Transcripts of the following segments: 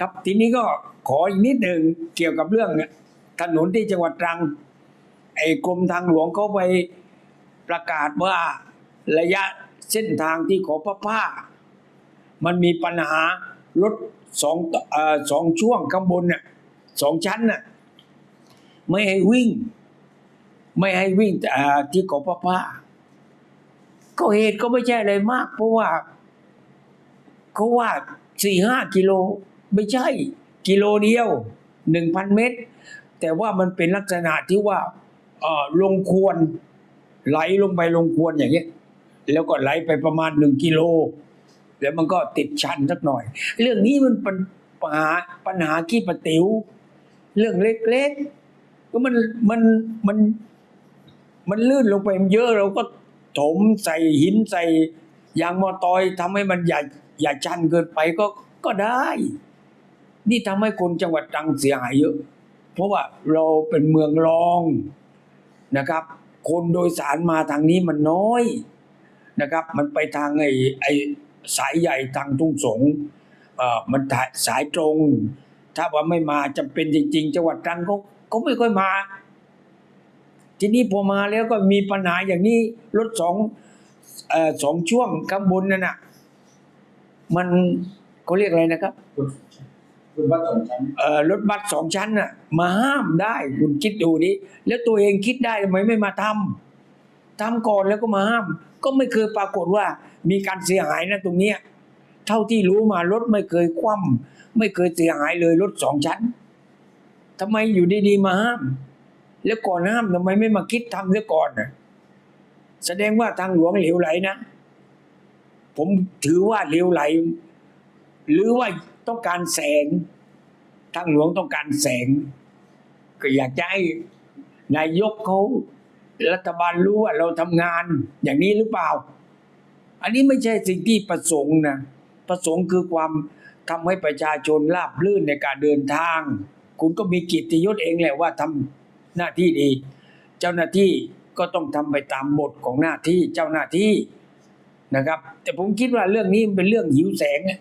ครับทีนี้ก็ขออีกนิดหนึ่งเกี่ยวกับเรื่องถนนที่จังหวัดตรังไอ้กรมทางหลวงเขาไปประกาศว่าระยะเส้นทางที่ขอพระผ้า มันมีปัญหารถสองอสองช่วงข้างบนน่ะสองชั้นน่ะไม่ให้วิ่ง ไม่ให้วิ่งที่ขอพระผ้าก็เหตุก็ไม่ใช่อะไรมาก เพราะว่าเขาว่าสี่ห้ากิโล ไม่ใช่กิโลเดียวหนึ่งพันเมตร แต่ว่ามันเป็นลักษณะที่ว่าลงควรไหลลงไปลงควรอย่างเงี้ยแล้วก็ไหลไปประมาณหนึ่งกิโล แล้วมันก็ติดชันสักหน่อย เรื่องนี้มันเป็นปัญหาปัญหาขี้ประติ๋วเรื่องเล็กๆก็มันมันมันมันลื่นลงไปเยอะเราก็ถมใส่หินใส่ยางมอตอยทำให้มันอย่าอย่ชันเกินไปก็ก็ได้ นี่ทำให้คนจังหวัดตรังเสียหายเยอะ เพราะว่าเราเป็นเมืองรองนะครับ คนโดยสารมาทางนี้มันน้อยนะครับ มันไปทางไอ้ไอ้สายใหญ่ทางทุ่งสงเอ่อมันสายตรง ถ้าว่าไม่มาจำเป็นจริง ๆ จังหวัดตรังเขาเขาไม่ค่อยมา ทีนี้พอมาแล้วก็มีปัญหาอย่างนี้รถสองอสองช่วงข้างบนนั่นน่ะ มันเขาเรียกอะไรนะครับ คุณว่าสองชั้นเอ่อรถบัสสองชั้นน่ะ มาห้ามได้คุณคิดดูดิแล้วตัวเองคิดได้ทำไมไม่มาทำทำก่อนแล้วก็มาห้าม ก็ไม่เคยปรากฏว่ามีการเสียหายนะตรงเนี้ยเท่าที่รู้มารถไม่เคยคว่ำไม่เคยเสียหายเลยรถสองชั้นทำไมอยู่ดีๆมาห้าม แล้วก่อนห้ามทำไมไม่มาคิดทำเสียก่อนน่ะแสดงว่าทางหลวงเหลวไหลนะ ผมถือว่าเหลวไหล หรือว่า ต้องการแสง ทางหลวงต้องการแสง ก็อยากจะให้นายกเขารัฐบาลรู้ว่าเราทำงานอย่างนี้หรือเปล่า อันนี้ไม่ใช่สิ่งที่ประสงค์นะประสงค์คือความทำให้ประชาชนราบรื่นในการเดินทาง คุณก็มีกิตติยศเองแหละว่าทำหน้าที่ดี เจ้าหน้าที่ก็ต้องทำไปตามบทของหน้าที่เจ้าหน้าที่นะครับ แต่ผมคิดว่าเรื่องนี้มันเป็นเรื่องหิวแสงนะ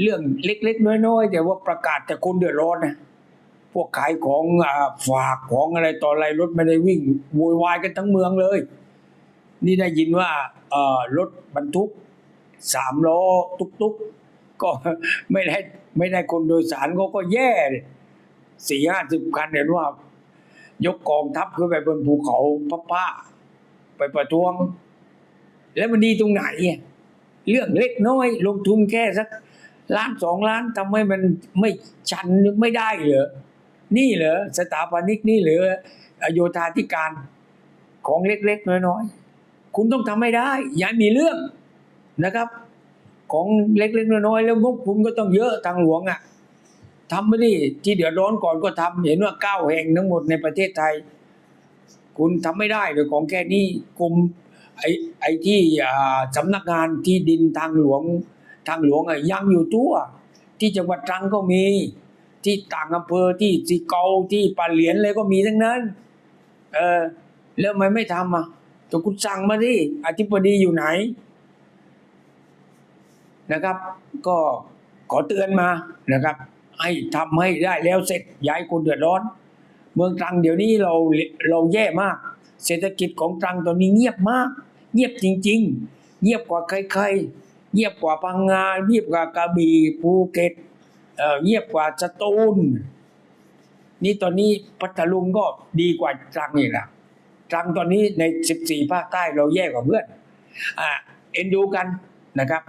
เรื่องเล็ก ๆ น้อย ๆ แต่ว่าประกาศแต่คนเดือดร้อนนะพวกขายของอฝากของอะไรต่ออะไรรถไม่ได้วิ่งโวยวายกันทั้งเมืองเลย นี่ได้ยินว่ารถบรรทุกสามล้อตุกๆก็ไม่ได้ไม่ได้คนโดยสารเขาก็แย่เลยสี่ห้าสิบคันเห็นว่า ยกกองทัพขึ้นไปบนภูเขาพับผ้า ไปประท้วง แล้วมันดีตรงไหน เรื่องเล็กน้อย ลงทุนแค่สัก ล้านสองล้านทำให้มันไม่ชันไม่ได้เหรอ นี่เหรอสถาปนิกนี่เหรอโยธาธิการของเล็กๆน้อยๆคุณต้องทำให้ได้ อย่ามีเรื่องนะครับ ของเล็กๆน้อยๆแล้วงบคุณก็ต้องเยอะทางหลวงอะทำไม่ได้ที่เดือดร้อนก่อนก็ทำเห็นว่าเก้าแห่งทั้งหมดในประเทศไทย คุณทำไม่ได้เลยของแค่นี้กรมไอ้ไอ้ที่อ่าสำนักงานที่ดินทางหลวง ทางหลวงอะยังอยู่ทั่วที่จังหวัดตรังก็มี ที่ต่างอำเภอที่สีเกาที่ปาเหลียนเลยก็มีทั้งนั้น เออแล้วทำไมไม่ทำอะตัวคุณสั่งมาดิอธิบดีอยู่ไหน นะครับ ก็ขอเตือนมานะครับ ให้ทำให้ได้แล้วเสร็จย้ายคนเดือดร้อน เมืองตรังเดี๋ยวนี้เราเราแย่มาก เศรษฐกิจของตรังตอนนี้เงียบมาก เงียบจริง ๆ เงียบกว่าใครๆ เยียบกว่าพังงาเยียบกว่ากระบี่ภูเก็ตเยียบกว่าสตูลนี่ตอนนี้พัทลุงก็ดีกว่าตรังอีกละตรังตอนนี้ใน 14 ภาคใต้เราแย่กว่าเพื่อนอ่าเอ็นดูกันนะครับ